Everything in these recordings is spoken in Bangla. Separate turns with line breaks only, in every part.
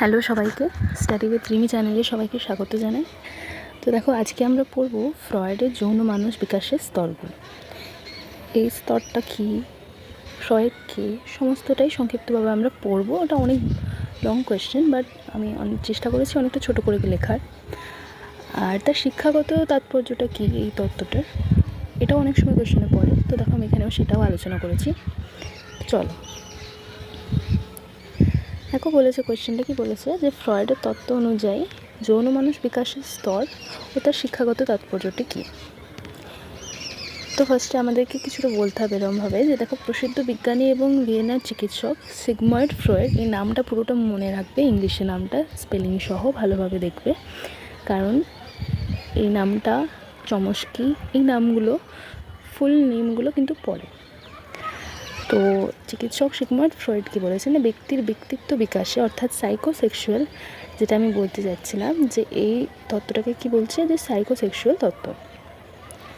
হ্যালো সবাইকে স্টাডি উইথ রিমি চ্যানেলে সবাইকে স্বাগত জানাই। তো দেখো, আজকে আমরা পড়ব ফ্রয়েডের যৌন মানুষ বিকাশের স্তরগুলো। এই স্তরটা কী? ফ্রয়েড কে? সমস্তটাই সংক্ষিপ্তভাবে আমরা পড়ব। ওটা অনেক লং কোয়েশ্চেন বাট আমি অনেক চেষ্টা করেছি অনেকটা ছোটো করে লেখার। আর তার শিক্ষাগত তাৎপর্যটা কী এই তত্ত্বটার এটাও অনেক সময় কোয়েশ্চেনে পড়ে। তো দেখো, আমি এখানেও সেটাও আলোচনা করেছি। চলো। দেখো বলেছে কোয়েশ্চেনটা কি বলেছে? যে ফ্রয়েডের তত্ত্ব অনুযায়ী যৌন মানুষ বিকাশের স্তর ও তার শিক্ষাগত তাৎপর্যটি কী? তো ফার্স্টে আমাদেরকে কিছুটা বলতে হবে এরমভাবে যে দেখো, প্রসিদ্ধ বিজ্ঞানী এবং ভিয়েনার চিকিৎসক সিগময়েড ফ্রয়েড এই নামটা পুরোটা মনে রাখবে, ইংলিশে নামটা স্পেলিং সহ ভালোভাবে দেখবে। কারণ এই নামটা চমস্কি, এই নামগুলো ফুল নেমগুলো কিন্তু পড়ে তো চিকিৎসক সিগময়েড ফ্রয়েড কি বলেছেন? ব্যক্তির ব্যক্তিত্ব বিকাশে, অর্থাৎ সাইকোসেক্সুয়াল যেটা আমি বলতে যাচ্ছিলাম, যে এই তত্ত্বটাকে কি বলছে? যে সাইকোসেক্সুয়াল তত্ত্ব।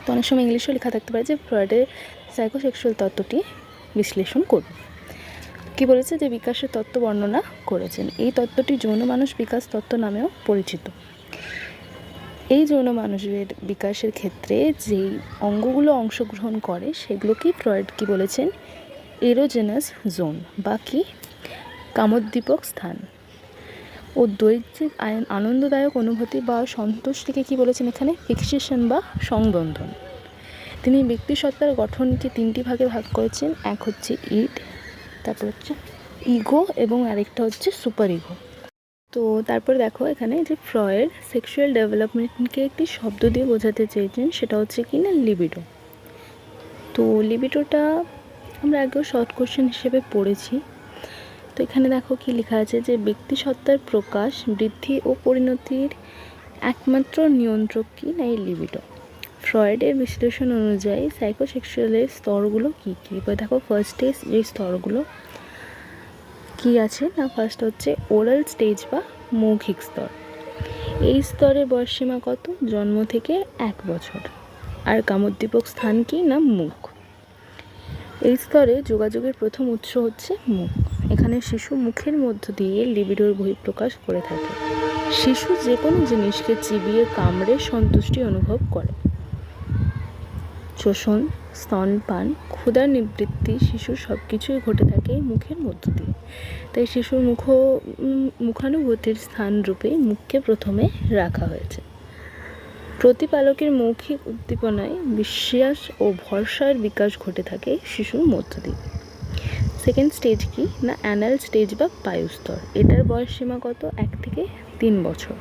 তো অনেক সময় ইংলিশেও লেখা থাকতে পারে যে ফ্রয়েডের সাইকোসেক্সুয়াল তত্ত্বটি বিশ্লেষণ করুন। কি বলেছে? যে বিকাশের তত্ত্ব বর্ণনা করেছেন। এই তত্ত্বটি যৌন মানুষ বিকাশ তত্ত্ব নামেও পরিচিত। এই যৌন মানুষের বিকাশের ক্ষেত্রে যেই অঙ্গগুলো অংশগ্রহণ করে, সেগুলোকেই ফ্রয়েড কি বলেছেন? এরোজেনাস জোন বা কি কামোদ্দীপক স্থান। ও আয়- আনন্দদায়ক অনুভূতি বা সন্তুষ্টিকে কি বলেছেন এখানে? ফিক্সেশন বা সংবন্ধন। তিনি ব্যক্তিসত্তার গঠনকে তিনটি ভাগে ভাগ করেছেন, এক হচ্ছে ইড তারপর হচ্ছে ইগো এবং আরেকটা হচ্ছে সুপার ইগো। তো তারপর দেখো এখানে যে ফ্রয়েড সেক্সুয়াল ডেভেলপমেন্টকে একটি শব্দ দিয়ে বোঝাতে চেয়েছেন, সেটা হচ্ছে কি না লিবিডো। তো লিবিডোটা আমরা আগেও শর্ট কোশ্চেন হিসেবে পড়েছি। তো এখানে দেখো কি লেখা আছে যে ব্যক্তিসত্তার প্রকাশ, বৃদ্ধি ও পরিণতির একমাত্র নিয়ন্ত্রক কি না এই লিবিডো ফ্রয়েডের বিশ্লেষণ অনুযায়ী সাইকোসেক্সুয়ালের স্তরগুলো কী কী? এবার দেখো ফার্স্টে যে স্তরগুলো কি আছে না ফার্স্ট হচ্ছে ওরাল স্টেজ বা মৌখিক স্তর। এই স্তরের বয়সসীমা কত? জন্ম থেকে এক বছর। আর কামোদ্দীপক স্থান কি না মুখ? এই স্তরে যোগাযোগের প্রথম উৎস হচ্ছে মুখ। এখানে শিশু মুখের মধ্য দিয়ে লিবিডোর বহিঃপ্রকাশ করে থাকে। শিশু যে কোনো জিনিসকে চিবিয়ে কামড়ে সন্তুষ্টি অনুভব করে। শোষণ স্তনপান ক্ষুধার নিবৃত্তি, শিশুর সব কিছুই ঘটে থাকে মুখের মধ্য দিয়ে। তাই শিশুর মুখ মুখানুভূতির স্থান রূপে মুখকে প্রথমে রাখা হয়েছে। প্রতিপালকের মৌখিক উদ্দীপনায় বিশ্বাস ও ভরসার বিকাশ ঘটে থাকে শিশুর মধ্য দিয়ে। সেকেন্ড স্টেজ কি? না অ্যানাল স্টেজ বা পায়ুস্তর। এটার বয়স সীমা কত? এক থেকে তিন বছর।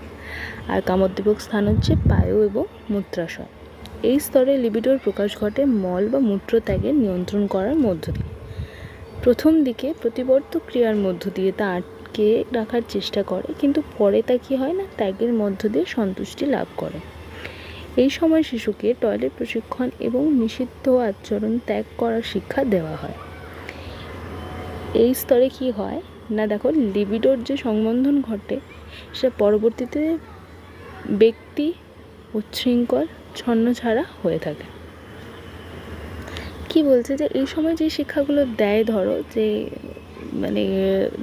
আর কামোদ্দীপক স্থান হচ্ছে পায়ু এবং মূত্রাশয়। এই স্তরে লিবিডোর প্রকাশ ঘটে মল বা মূত্র ত্যাগের নিয়ন্ত্রণ করার মধ্য দিয়ে। প্রথম দিকে প্রতিবর্ত ক্রিয়ার মধ্য দিয়ে তা আটকে রাখার চেষ্টা করে, কিন্তু পরে তা কী হয় না? ত্যাগের মধ্য দিয়ে সন্তুষ্টি লাভ করে। এই সময় শিশুকে টয়লেট প্রশিক্ষণ এবং নিষিদ্ধ আচরণ ত্যাগ করার শিক্ষা দেওয়া হয়। এই স্তরে কি হয়? না, দেখো, লিবিডোর যে সংবন্ধন ঘটে সেটা পরবর্তীতে ব্যক্তি উচ্ছৃঙ্খল ছন্ন ছাড়া হয়ে থাকে। কি বলছে যে, এই সময় যে শিক্ষাগুলো দেয়, ধরো, যে মানে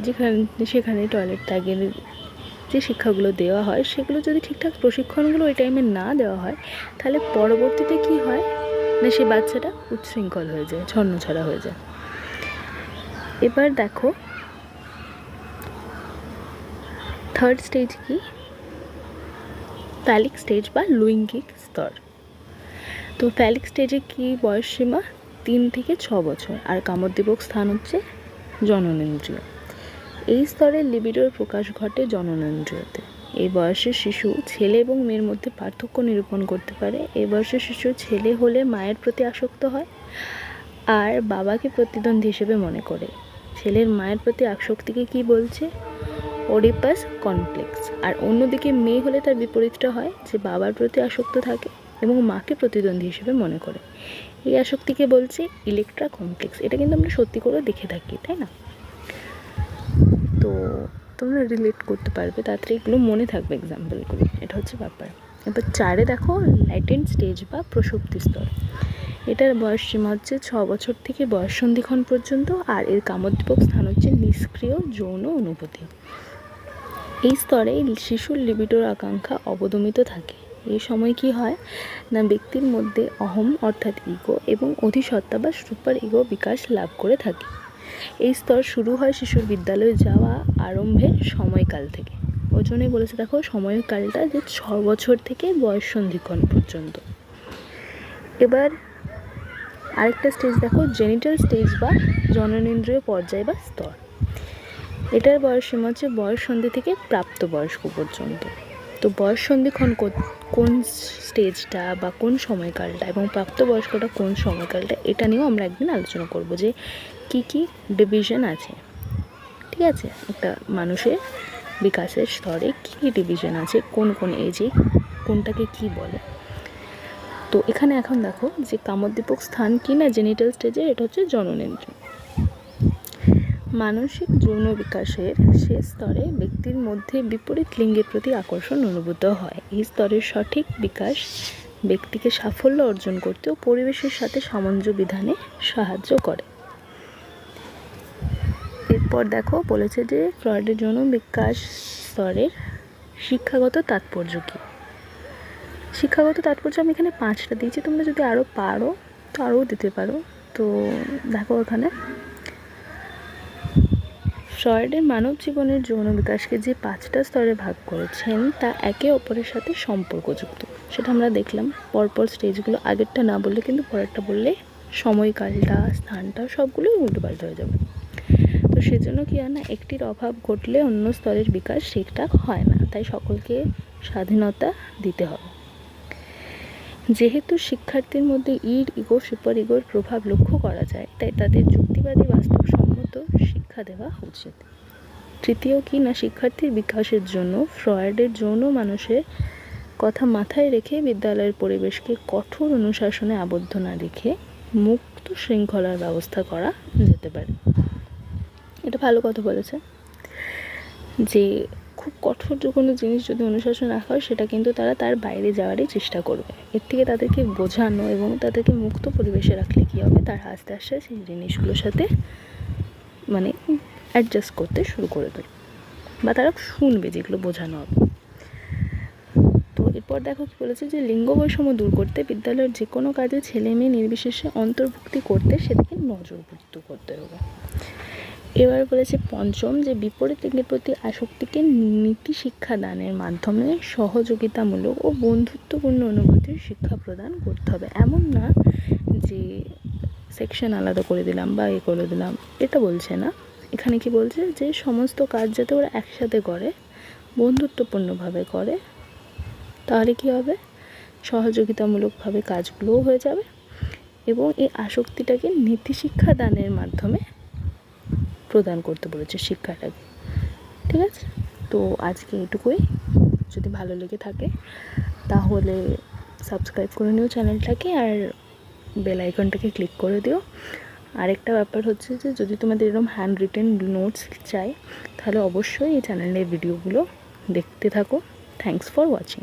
যেখানে, সেখানে টয়লেট ত্যাগের যে শিক্ষাগুলো দেওয়া হয়, সেগুলো যদি ঠিকঠাক প্রশিক্ষণগুলো ওই টাইমে না দেওয়া হয়, তাহলে পরবর্তীতে কি হয়? না, সে বাচ্চাটা উচ্ছৃঙ্খল হয়ে যায়, ছন্নছাড়া হয়ে যায়। এবার দেখো থার্ড স্টেজ কি? ফ্যালিক স্টেজ বা লুইঙ্গিক স্তর। তো ফ্যালিক স্টেজে কি বয়স সীমা তিন থেকে ছ বছর। আর কামোদ্দীপক স্থান হচ্ছে জননেন্দ্রিয়। এই স্তরে লিবিডোর প্রকাশ ঘটে জননেন্দ্রিয়তে। এই বয়সের শিশু, ছেলে এবং মেয়ের মধ্যে পার্থক্য নিরূপণ করতে পারে। এই বয়সের শিশু ছেলে হলে মায়ের প্রতি আসক্ত হয় আর বাবাকে প্রতিদ্বন্দ্বী হিসেবে মনে করে। ছেলের মায়ের প্রতি আসক্তিকে কি বলছে? Oedipus complex. আর অন্যদিকে মেয়ে হলে তার বিপরীতটা হয় যে বাবার প্রতি আসক্ত থাকে এবং মাকে প্রতিদ্বন্দ্বী হিসেবে মনে করে। এই আসক্তিকে বলছে? Electra complex. এটা কিন্তু আমরা সত্যি করে দেখে থাকি, তাই না? তো তোমরা রিলেট করতে পারবে, তাড়াতাড়ি এগুলো মনে থাকবে এক্সাম্পলগুলো এটা হচ্ছে ব্যাপার। এবার চারে দেখো ল্যাটেন্ট স্টেজ বা প্রসূপ্তি স্তর। এটার বয়স সীমা হচ্ছে ছ বছর থেকে বয়স সন্ধিক্ষণ পর্যন্ত, আর এর কামোদ্দীপক স্থান হচ্ছে নিষ্ক্রিয় যৌন অনুভূতি এই স্তরে শিশুর লিবিডোর আকাঙ্ক্ষা অবদমিত থাকে। এই সময় কি হয়? না ব্যক্তির মধ্যে অহম, অর্থাৎ ইগো এবং অধিসত্তা বা সুপার ইগো বিকাশ লাভ করে থাকে। এই স্তর শুরু হয় শিশুর বিদ্যালয়ে যাওয়া আরম্ভের সময়কাল থেকে। ওই জন্যই বলেছে দেখো সময়কালটা যে ছ বছর থেকে বয়স সন্ধিক্ষণ পর্যন্ত। এবার আরেকটা স্টেজ দেখো জেনিটাল স্টেজ বা জননেন্দ্রিয় পর্যায় বা স্তর। এটার বয়স সীমা হচ্ছে বয়স সন্ধি থেকে প্রাপ্তবয়স্ক পর্যন্ত। তো বয়স সন্ধিক্ষণ কোন স্টেজটা বা কোন সময়কালটা এবং প্রাপ্তবয়স্কটা কোন সময়কালটা এটা নিয়েও আমরা একদিন আলোচনা করব যে কি কি ডিভিশন আছে। ঠিক আছে? একটা মানুষের বিকাশের স্তরে কী কী ডিভিশন আছে, কোন কোন এজে কোনটাকে কি বলে। তো এখানে এখন দেখো যে কামোদ্দীপক স্থান কি না জেনিটাল স্টেজে এটা হচ্ছে জননেন্দ্র মানসিক যৌন বিকাশের শেষ স্তরে ব্যক্তির মধ্যে বিপরীত লিঙ্গের প্রতি আকর্ষণ অনুভূত হয়। এই স্তরের সঠিক বিকাশ ব্যক্তিকে সাফল্য অর্জন করতে ও পরিবেশের সাথে সামঞ্জস্য বিধানে সাহায্য করে। এরপর দেখো, বলেছে যে ফ্রয়েডের যৌন বিকাশ স্তরের শিক্ষাগত তাৎপর্য কী? শিক্ষাগত তাৎপর্য আমি এখানে পাঁচটা দিয়েছি, তোমরা যদি আরও পারো তো আরও দিতে পারো। তো দেখো এখানে ফ্রয়েডের মানব জীবনের যৌন বিকাশকে যে পাঁচটা স্তরে ভাগ করেছেন, তা একে অপরের সাথে সম্পর্কযুক্ত। সেটা আমরা দেখলাম পরপর স্টেজগুলো, আগেরটা না বললে কিন্তু পরেরটা বললে সময়কালটা, স্থানটা সবগুলোই উল্টোপাল্টা হয়ে যাবে। তো সেজন্য কি হয় না, একটির অভাব ঘটলে অন্য স্তরের বিকাশ ঠিকঠাক হয় না। তাই সকলকে স্বাধীনতা দিতে হবে। যেহেতু শিক্ষার্থীর মধ্যে ইড ইগো সুপার ইগোর প্রভাব লক্ষ্য করা যায়, তাই তাদের যুক্তিবাদী বাস্তবসম্মত শিক্ষা দেওয়া উচিত তৃতীয় কি না শিক্ষার্থীর বিকাশের জন্য, ফ্রয়েডের যৌন মানুষের কথা মাথায় রেখে বিদ্যালয়ের পরিবেশকে কঠোর অনুশাসনে আবদ্ধ না রেখে মুক্ত শৃঙ্খলার ব্যবস্থা করা যেতে পারে। এটা ভালো কথা বলেছে। যে খুব কঠোর যে কোনো জিনিস যদি অনুশাসন রাখা হয়, সেটা কিন্তু তারা তার বাইরে যাওয়ারই চেষ্টা করবে। এর থেকে তাদেরকে বোঝানো এবং তাদেরকে মুক্ত পরিবেশে রাখলে কী হবে? তারা আস্তে আস্তে সেই জিনিসগুলোর সাথে মানে অ্যাডজাস্ট করতে শুরু করে দেবে বা তারা শুনবে যেগুলো বোঝানো হবে। তো এরপর দেখো কী বলেছে যে, লিঙ্গ বৈষম্য দূর করতে বিদ্যালয়ের যে কোনো কাজে ছেলে মেয়ে নির্বিশেষে অন্তর্ভুক্তি করতে সেদিকে নজরভুক্ত করতে হবে। এবার বলেছে পঞ্চম যে, বিপরীত লিঙ্গের প্রতি আসক্তিকে নীতি শিক্ষা দানের মাধ্যমে সহযোগিতামূলক ও বন্ধুত্বপূর্ণ অনুভূতির শিক্ষা প্রদান করতে হবে। এমন না যে সেকশন আলাদা করে দিলাম বা এ করে দিলাম। এটা বলছে না। এখানে কি বলছে যে, সমস্ত কাজ যাতে ওরা একসাথে করে, বন্ধুত্বপূর্ণভাবে করে, তাহলে কী হবে? সহযোগিতামূলকভাবে কাজগুলোও হয়ে যাবে এবং এই আসক্তিটাকে নীতিশিক্ষা দানের মাধ্যমে প্রদান করতে বলেছে শিক্ষাটাকে। ঠিক আছে? তো আজকে এটুকুই। যদি ভালো লেগে থাকে, তাহলে সাবস্ক্রাইব করে নিও চ্যানেলটাকে আর বেল আইকনটাকে ক্লিক করে দিও। আরেকটা ব্যাপার হচ্ছে যে, যদি তোমাদের এরকম হ্যান্ড রিটেন নোটস চাই, তাহলে অবশ্যই এই চ্যানেলের ভিডিওগুলো দেখতে থাকো। Thanks for watching